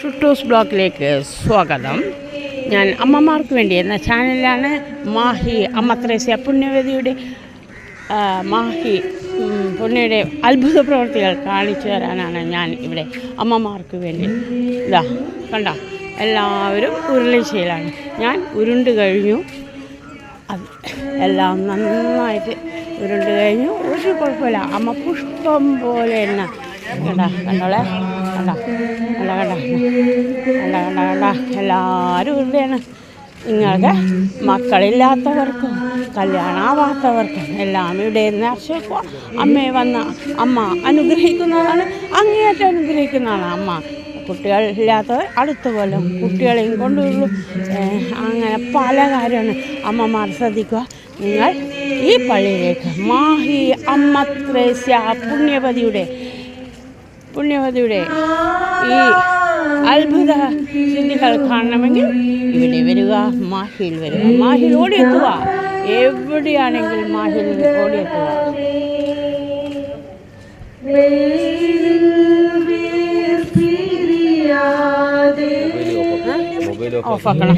ഷുട്ടൂസ് ബ്ലോക്കിലേക്ക് സ്വാഗതം. ഞാൻ അമ്മമാർക്ക് വേണ്ടി എന്ന ചാനലിലാണ് മാഹി അമ്മ ത്രേസ്യ പുണ്യവതിയുടെ മാഹി പുണ്യയുടെ അത്ഭുത പ്രവൃത്തികൾ കാണിച്ചു തരാനാണ് ഞാൻ ഇവിടെ അമ്മമാർക്ക് വേണ്ടി. ഇതാ കണ്ട എല്ലാവരും ഉരുളിശയിലാണ് ഞാൻ ഉരുണ്ട് കഴിഞ്ഞു. അത് എല്ലാം നന്നായിട്ട് ഉരുണ്ട് കഴിഞ്ഞു. ഒരു കുഴപ്പമില്ല. അമ്മ പുഷ്പം പോലെ തന്നെ. കണ്ട കണ്ടോളെ? എല്ലാവരും ഉരുളയാണ് നിങ്ങൾക്ക് മക്കളില്ലാത്തവർക്കും കല്യാണമാവാത്തവർക്കും എല്ലാം ഇവിടെ നിന്ന് നേർച്ചയ്ക്കോ അമ്മയെ വന്ന അമ്മ അനുഗ്രഹിക്കുന്നതാണ് അങ്ങേയറ്റം അനുഗ്രഹിക്കുന്നതാണ് അമ്മ. കുട്ടികളില്ലാത്തവർ അടുത്ത കൊല്ലം കുട്ടികളെയും കൊണ്ടുള്ളൂ അങ്ങനെ പല കാര്യമാണ്. അമ്മമാർ ശ്രദ്ധിക്കുക. നിങ്ങൾ ഈ പള്ളിയിലേക്ക് മാഹി അമ്മ ത്രേസ്യ പുണ്യവതിയുടെ പുണ്യവതിയുടെ ഈ അത്ഭുത സിദ്ധികൾ കാണണമെങ്കിൽ ഇവിടെ വരിക മാഹിയിൽ വരിക. മാഹിയിൽ ഓടിയെത്തുക. എവിടെയാണെങ്കിൽ മാഹിയിൽ ഓടിയെത്തുക. ഓഫാക്കണം